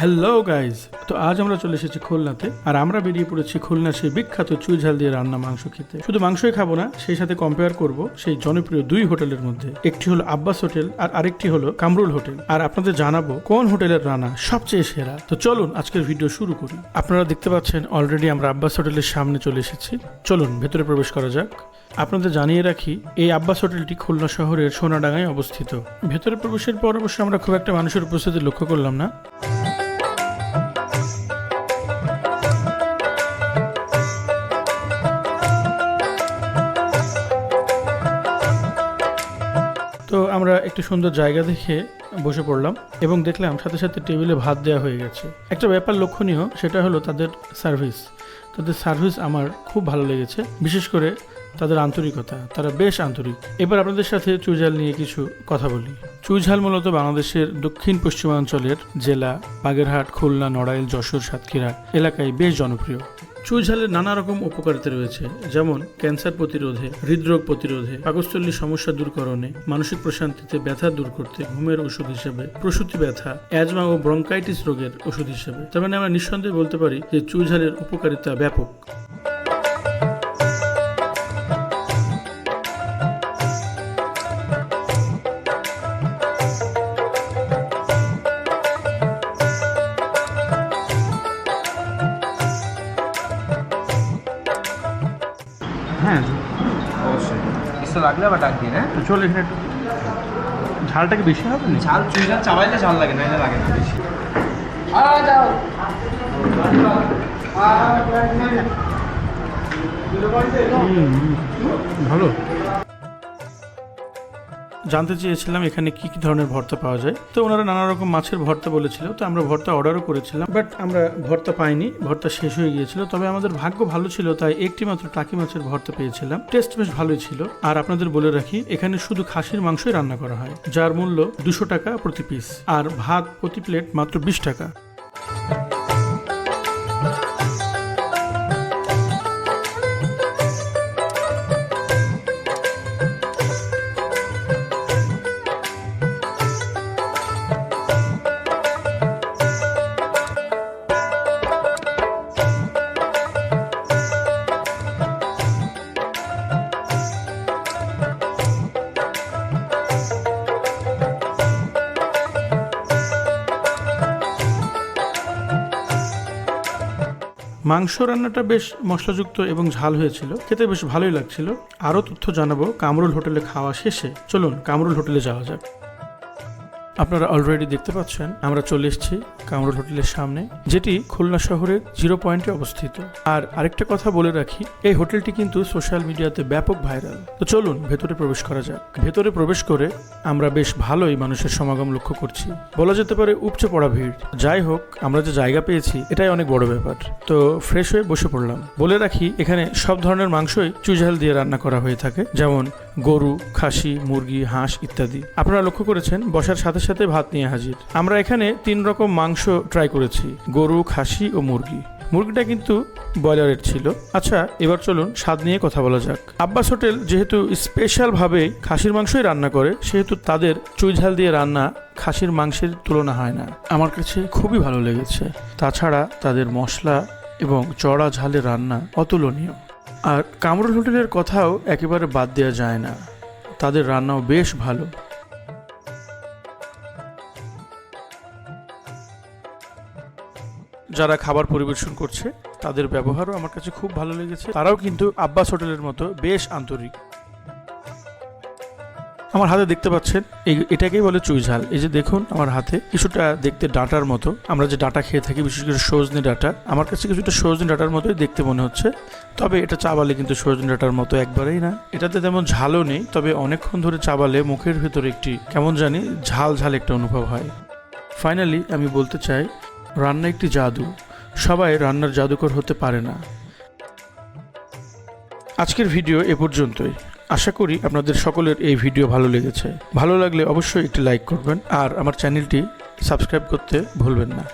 Hello guys তো আজ আমরা চলে এসেছি খুলনাতে, আর আমরা বেরিয়ে পড়েছি খুলনা সেই বিখ্যাত চুই ঝাল দিয়ে রান্না মাংস খেতে। শুধু মাংসই খাব না, সেই সাথে কম্পেয়ার করব সেই জনপ্রিয় দুই হোটেলের মধ্যে। একটি হলো আব্বাস হোটেল, আর আরেকটি হলো কামরুল হোটেল। আর আপনাদের জানাব কোন হোটেলের রান্না সবচেয়ে সেরা। তো চলুন আজকের ভিডিও শুরু করি। আপনারা দেখতে পাচ্ছেন অলরেডি আমরা আব্বাস হোটেলের সামনে চলে এসেছি। চলুন, ভেতরে প্রবেশ করা যাক। আপনাদের জানিয়ে রাখি, এই আব্বাস হোটেলটি খুলনা শহরের সোনাডাঙ্গায় অবস্থিত। ভেতরে প্রবেশের পর অবশ্য আমরা খুব একটা মানুষের উপস্থিতি লক্ষ্য করলাম না। তো আমরা একটি সুন্দর জায়গা দেখে বসে পড়লাম এবং দেখলাম সাথে সাথে টেবিলে ভাত দেওয়া হয়ে গেছে। একটা ব্যাপার লক্ষণীয়, সেটা হলো তাদের সার্ভিস তাদের সার্ভিস আমার খুব ভালো লেগেছে, বিশেষ করে তাদের আন্তরিকতা। তারা বেশ আন্তরিক। এবার আপনাদের সাথে চুইঝাল নিয়ে কিছু কথা বলি। চুইঝাল মূলত বাংলাদেশের দক্ষিণ পশ্চিমাঞ্চলের জেলা, বাগেরহাট, খুলনা, নড়াইল, যশোর, সাতক্ষীরা এলাকায় বেশ জনপ্রিয়। চুইঝালের নানা রকম উপকারিতা রয়েছে, যেমন ক্যান্সার প্রতিরোধে, হৃদরোগ প্রতিরোধে, পাকস্থলী সমস্যা দূরকরণে, মানসিক প্রশান্তিতে ব্যথা দূর করতে, ঘুমের ওষুধ হিসেবে, প্রসূতি ব্যথা, অ্যাজমা ও ব্রঙ্কাইটিস রোগের ওষুধ হিসেবে। মানে আমরা নিঃসন্দেহে বলতে পারি যে চুইঝালের উপকারিতা ব্যাপক। লাগলে আবার ডাক দিন হ্যাঁ? চল এখানে একটু ঝালটা কি বেশি হবে না ঝাল চুই ঝাল চাবাইলে ঝাল লাগে না লাগে না বেশি। ভালো। জানতে চেয়েছিলাম এখানে কি কি ধরনের ভর্তা পাওয়া যায়। তো ওনারা নানা রকম মাছের ভর্তা বলেছিল, তো আমরা ভর্তা অর্ডারও করেছিলাম বাট আমরা ভর্তা পাইনি, ভর্তা শেষ হয়ে গিয়েছিল, তবে আমাদের ভাগ্য ভালো ছিল, তাই একটি মাত্র টাকি মাছের ভর্তা পেয়েছিলাম। টেস্ট বেশ ভালোই ছিল। আর আপনাদের বলে রাখি, এখানে শুধু খাসির মাংসই রান্না করা হয়, যার মূল্য দুশো টাকা প্রতি পিস আর ভাত প্রতি প্লেট মাত্র বিশ টাকা। মাংস রান্নাটা বেশ মশলাযুক্ত এবং ঝাল হয়েছিল। খেতে বেশ ভালোই লাগছিল। আরও তথ্য জানাব কামরুল হোটেলে খাওয়া শেষে। চলুন, কামরুল হোটেলে যাওয়া যাক। আপনারা অলরেডি দেখতে পাচ্ছেন, আমরা চলে এসেছি কামরুল হোটেলের সামনে, যেটি খুলনা শহরের জিরো পয়েন্টে অবস্থিত। আর আরেকটা কথা বলে রাখি, এই হোটেলটি কিন্তু সোশ্যাল মিডিয়াতে ব্যাপক ভাইরাল তো চলুন, ভেতরে প্রবেশ করা যাক। ভেতরে প্রবেশ করে আমরা বেশ ভালোই মানুষের সমাগম লক্ষ্য করছি। বলা যেতে পারে উপচে পড়া ভিড়। যাই হোক, আমরা যে জায়গা পেয়েছি, এটাই অনেক বড় ব্যাপার। তো ফ্রেশ হয়ে বসে পড়লাম। বলে রাখি, এখানে সব ধরনের মাংসই চুঝাল দিয়ে রান্না করা হয়ে থাকে। যেমন গরু, খাসি, মুরগি, হাঁস ইত্যাদি। আপনারা লক্ষ্য করেছেন, বসার সাথে সাথে ভাত নিয়ে হাজির। আমরা এখানে তিন রকম মাংস ট্রাই করেছি, গরু, খাসি ও মুরগি। মুরগিটা কিন্তু ব্রয়লারের ছিল। আচ্ছা এবার চলুন স্বাদ নিয়ে কথা বলা যাক। আব্বাস হোটেল যেহেতু স্পেশালভাবে খাসির মাংসই রান্না করে, সেহেতু তাদের চুইঝাল দিয়ে রান্না খাসির মাংসের তুলনা হয় না। আমার কাছে খুবই ভালো লেগেছে। তাছাড়া তাদের মশলা এবং চড়া ঝালের রান্না অতুলনীয়। আর কামরুল হোটেলের কথাও একেবারে বাদ দেওয়া যায় না। তাদের রান্নাও বেশ ভালো। যারা খাবার পরিবেশন করছে, তাদের ব্যবহারও আমার কাছে খুব ভালো লেগেছে। তারাও কিন্তু আব্বাস হোটেলের মতো বেশ আন্তরিক। আমার হাতে দেখতে পাচ্ছেন, এই এটাকেই বলে চুই ঝাল। এই যে দেখুন আমার হাতে কিছুটা দেখতে ডাটার মতো। আমরা যে ডাটা খেয়ে থাকি, বিশেষ করে সজনে ডাটা, আমার কাছে কিছুটা সজনে ডাটার মতোই দেখতে মনে হচ্ছে। তবে এটা চাবালে কিন্তু সজনে ডাটার মতো একবারেই না। এটাতে তেমন ঝালও নেই, তবে অনেকক্ষণ ধরে চাবালে মুখের ভেতরে একটি, কেমন জানি, ঝাল ঝাল একটা অনুভব হয়। ফাইনালি আমি বলতে চাই, রান্না একটি জাদু। সবাই রান্নার জাদুকর হতে পারে না। আজকের ভিডিও এ পর্যন্তই। আশা করি আপনাদের সকলের এই ভিডিও ভালো লেগেছে। ভালো লাগলে অবশ্যই একটি লাইক করবেন আর আমার চ্যানেলটি সাবস্ক্রাইব করতে ভুলবেন না।